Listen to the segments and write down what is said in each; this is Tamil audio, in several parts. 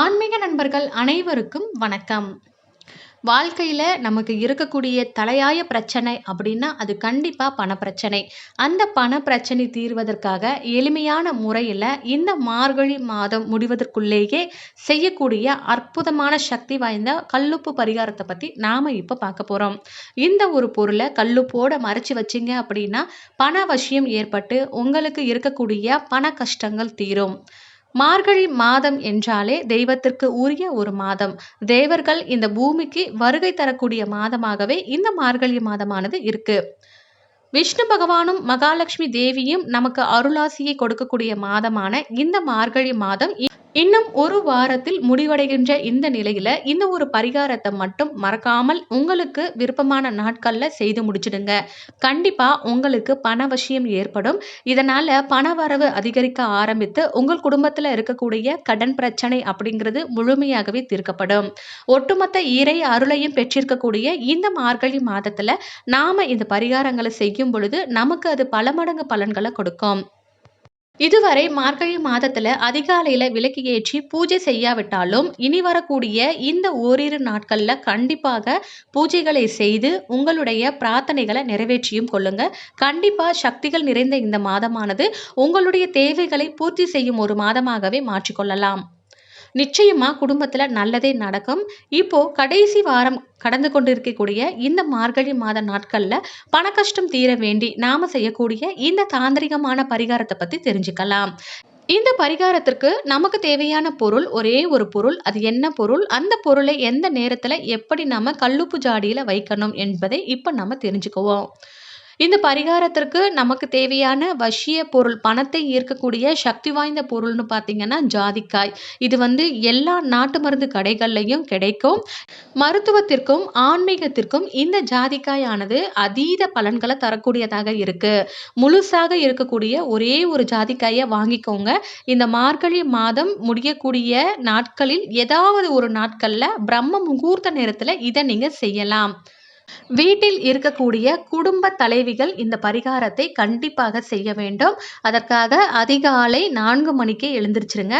ஆன்மீக நண்பர்கள் அனைவருக்கும் வணக்கம். வாழ்க்கையில் நமக்கு இருக்கக்கூடிய தலையாய பிரச்சனை அப்படின்னா அது கண்டிப்பாக பணப்பிரச்சனை. அந்த பண பிரச்சனை தீர்வதற்காக எளிமையான முறையில் இந்த மார்கழி மாதம் முடிவதற்குள்ளேயே செய்யக்கூடிய அற்புதமான சக்தி வாய்ந்த கல்லுப்பு பரிகாரத்தை பற்றி நாம் இப்போ பார்க்க போகிறோம் இந்த ஒரு பொருளை கல்லுப்போடு மறைச்சி வச்சிங்க அப்படின்னா பண வசியம் ஏற்பட்டு உங்களுக்கு இருக்கக்கூடிய பண கஷ்டங்கள் தீரும். மார்கழி மாதம் என்றாலே தெய்வத்திற்கு உரிய ஒரு மாதம். தேவர்கள் இந்த பூமிக்கு வருகை தரக்கூடிய மாதமாகவே இந்த மார்கழி மாதமானது இருக்கு. விஷ்ணு பகவானும் மகாலட்சுமி தேவியும் நமக்கு அருளாசியை கொடுக்கக்கூடிய மாதமான இந்த மார்கழி மாதம் இன்னும் ஒரு வாரத்தில் முடிவடைகின்ற இந்த நிலையில இந்த ஒரு பரிகாரத்தை மட்டும் மறக்காமல் உங்களுக்கு விருப்பமான நாட்கள்ல செய்து முடிச்சிடுங்க. கண்டிப்பா உங்களுக்கு பண விஷயம் ஏற்படும். இதனால பண வரவு அதிகரிக்க ஆரம்பித்து உங்கள் குடும்பத்துல இருக்கக்கூடிய கடன் பிரச்சனை அப்படிங்கிறது முழுமையாகவே தீர்க்கப்படும். ஒட்டுமொத்த இறை அருளையும் பெற்றிருக்கக்கூடிய இந்த மார்கழி மாதத்துல நாம இந்த பரிகாரங்களை செய்யும் பொழுது நமக்கு அது பல மடங்கு பலன்களை கொடுக்கும். இதுவரை மார்கழி மாதத்துல அதிகாலையில விளக்கு ஏற்றி பூஜை செய்யாவிட்டாலும் இனி வரக்கூடிய இந்த ஓரிரு நாட்கள்ல கண்டிப்பாக பூஜைகளை செய்து உங்களுடைய பிரார்த்தனைகளை நிறைவேற்றியும் கொள்ளுங்க. கண்டிப்பா சக்திகள் நிறைந்த இந்த மாதமானது உங்களுடைய தேவைகளை பூர்த்தி செய்யும் ஒரு மாதமாகவே மாற்றிக்கொள்ளலாம். நிச்சயமா குடும்பத்துல நல்லதே நடக்கும். இப்போ கடைசி வாரம் கடந்து கொண்டிருக்கக்கூடிய இந்த மார்கழி மாத நாட்கள்ல பண கஷ்டம் தீர வேண்டி நாம செய்யக்கூடிய இந்த தாந்திரிகமான பரிகாரத்தை பத்தி தெரிஞ்சுக்கலாம். இந்த பரிகாரத்திற்கு நமக்கு தேவையான பொருள் ஒரே ஒரு பொருள். அது என்ன பொருள்? அந்த பொருளை எந்த நேரத்துல எப்படி நாம கல்லுப்பு ஜாடியில வைக்கணும் என்பதை இப்ப நம்ம தெரிஞ்சுக்குவோம். இந்த பரிகாரத்திற்கு நமக்கு தேவையான வசிய பொருள் பணத்தை ஈர்க்கக்கூடிய சக்தி வாய்ந்த பொருள்னு பார்த்தீங்கன்னா ஜாதிக்காய். இது வந்து எல்லா நாட்டு மருந்து கடைகள்லையும் கிடைக்கும். மருத்துவத்திற்கும் ஆன்மீகத்திற்கும் இந்த ஜாதிக்காய் ஆனது அதீத பலன்களை தரக்கூடியதாக இருக்கு. முழுசாக இருக்கக்கூடிய ஒரே ஒரு ஜாதிக்காயை வாங்கிக்கோங்க. இந்த மார்கழி மாதம் முடியக்கூடிய நாட்களில் ஏதாவது ஒரு நாட்களில் பிரம்ம முகூர்த்த நேரத்தில் இதை நீங்கள் செய்யலாம். வீட்டில் இருக்கக்கூடிய குடும்ப தலைவிகள் இந்த பரிகாரத்தை கண்டிப்பாக செய்ய வேண்டும். அதற்காக அதிகாலை நான்கு மணிக்கே எழுந்திருச்சிருங்க.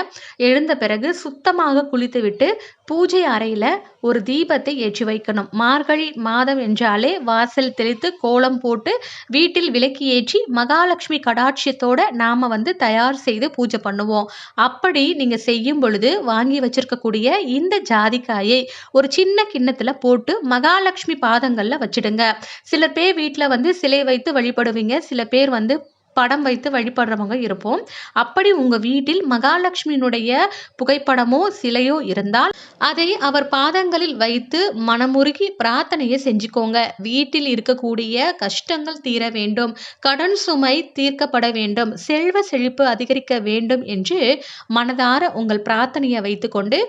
எழுந்த பிறகு சுத்தமாக குளித்துவிட்டு பூஜை அறையில் ஒரு தீபத்தை ஏற்றி வைக்கணும். மார்கழி மாதம் என்றாலே வாசல் தெளித்து கோலம் போட்டு வீட்டில் விளக்கி ஏற்றி மகாலட்சுமி கடாட்சியத்தோட நாம் வந்து தயார் செய்து பூஜை பண்ணுவோம். அப்படி நீங்கள் செய்யும் பொழுது வாங்கி வச்சிருக்கக்கூடிய இந்த ஜாதிக்காயை ஒரு சின்ன கிண்ணத்தில் போட்டு மகாலட்சுமி பாதங்கள் பாதங்களில் வச்சிடுங்க. சில பேர் வீட்டில் வந்து சிலை வைத்து வழிபடுவீங்க. சில பேர் வந்து படம் வைத்து வழிபடுறவங்க இருப்போம். அப்படி உங்கள் வீட்டில் மகாலட்சுமியினுடைய புகைப்படமோ சிலையோ இருந்தால் அதை அவர் பாதங்களில் வைத்து மனமுருகி பிரார்த்தனையை செஞ்சுக்கோங்க. வீட்டில் இருக்கக்கூடிய கஷ்டங்கள் தீர வேண்டும். கடன் சுமை தீர்க்கப்பட வேண்டும். செல்வ செழிப்பு அதிகரிக்க வேண்டும் என்று மனதார உங்கள் பிரார்த்தனையை வைத்துக்கொண்டு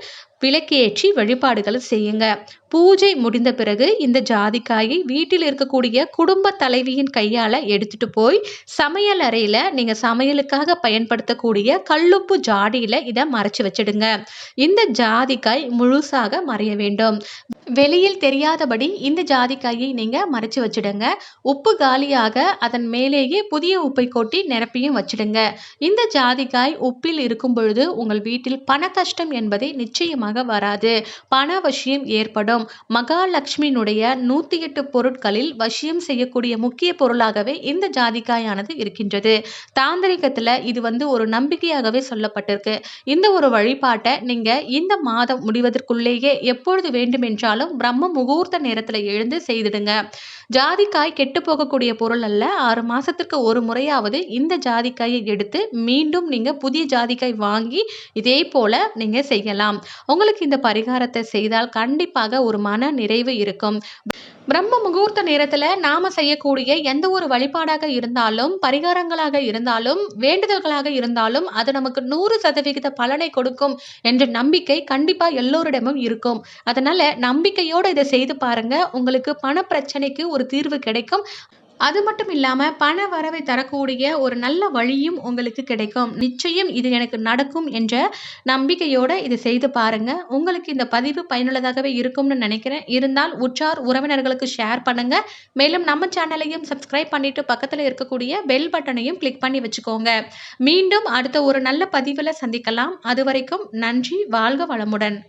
விளக்கேற்றி வழிபாடுகள் செய்யுங்க. பூஜை முடிந்த பிறகு இந்த ஜாதிக்காயை வீட்டில் இருக்கக்கூடிய குடும்ப தலைவியின் கையால் எடுத்துட்டு போய் சமையல் அறையில் நீங்கள் சமையலுக்காக பயன்படுத்தக்கூடிய கல்லுப்பு ஜாடியில் இதை மறைச்சி வச்சிடுங்க. இந்த ஜாதிக்காய் முழுசாக மறைய வேண்டும். வெளியில் தெரியாதபடி இந்த ஜாதிக்காயை நீங்கள் மறைச்சி வச்சிடுங்க. உப்பு காலியாக அதன் மேலேயே புதிய உப்பை கொட்டி நிரப்பியும் வச்சிடுங்க. இந்த ஜாதிக்காய் உப்பில் இருக்கும் பொழுது உங்கள் வீட்டில் பண கஷ்டம் என்பதை நிச்சயமாக வராது. பண வசியம் ஏற்படும். மகாலட்சுமியினுடைய நூற்றி எட்டு பொருட்களில் வசியம் செய்யக்கூடிய முக்கிய பொருளாகவே இந்த ஜாதிக்காயானது இருக்கின்றது. தாந்திரிகத்தில் இது வந்து ஒரு நம்பிக்கையாகவே சொல்லப்பட்டிருக்கு. இந்த ஒரு வழிபாட்டை நீங்கள் இந்த மாதம் முடிவதற்குள்ளேயே எப்பொழுது வேண்டுமென்றாலும் பிரம்ம முகூர்த்த நேரத்தில் எழுந்து செய்திடுங்க. ஜாதிக்காய் கெட்டு போகக்கூடிய பொருள் அல்ல. ஆறு மாதத்திற்கு ஒரு முறையாவது இந்த ஜாதிக்காயை எடுத்து மீண்டும் நீங்கள் புதிய ஜாதிக்காய் வாங்கி இதே போல் நீங்கள் செய்யலாம். உங்களுக்கு இந்த பரிகாரத்தை செய்தால் கண்டிப்பாக ஒரு மன நிறைவு இருக்கும். பிரம்ம முகூர்த்த நேரத்தில் நாம் செய்யக்கூடிய எந்த ஒரு வழிபாடாக இருந்தாலும் பரிகாரங்களாக இருந்தாலும் வேண்டுதல்களாக இருந்தாலும் அது நமக்கு நூறு சதவிகித பலனை கொடுக்கும் என்ற நம்பிக்கை கண்டிப்பாக எல்லோரிடமும் இருக்கும். அதனால நம்பிக்கையோடு இதை செய்து பாருங்க. உங்களுக்கு பண பிரச்சனைக்கு ஒரு தீர்வு கிடைக்கும். அது மட்டும் இல்லாமல் பண வரவை தரக்கூடிய ஒரு நல்ல வழியும் உங்களுக்கு கிடைக்கும். நிச்சயம் இது எனக்கு நடக்கும் என்ற நம்பிக்கையோடு இதை செய்து பாருங்கள் உங்களுக்கு இந்த பதிவு பயனுள்ளதாகவே இருக்கும்னு நினைக்கிறேன். இருந்தால் உற்றார், உறவினர்களுக்கு ஷேர் பண்ணுங்கள் மேலும் நம்ம சேனலையும் சப்ஸ்கிரைப் பண்ணிவிட்டு பக்கத்தில் இருக்கக்கூடிய பெல் பட்டனையும் கிளிக் பண்ணி வச்சுக்கோங்க. மீண்டும் அடுத்த ஒரு நல்ல பதிவில் சந்திக்கலாம். அது வரைக்கும் நன்றி. வாழ்க வளமுடன்.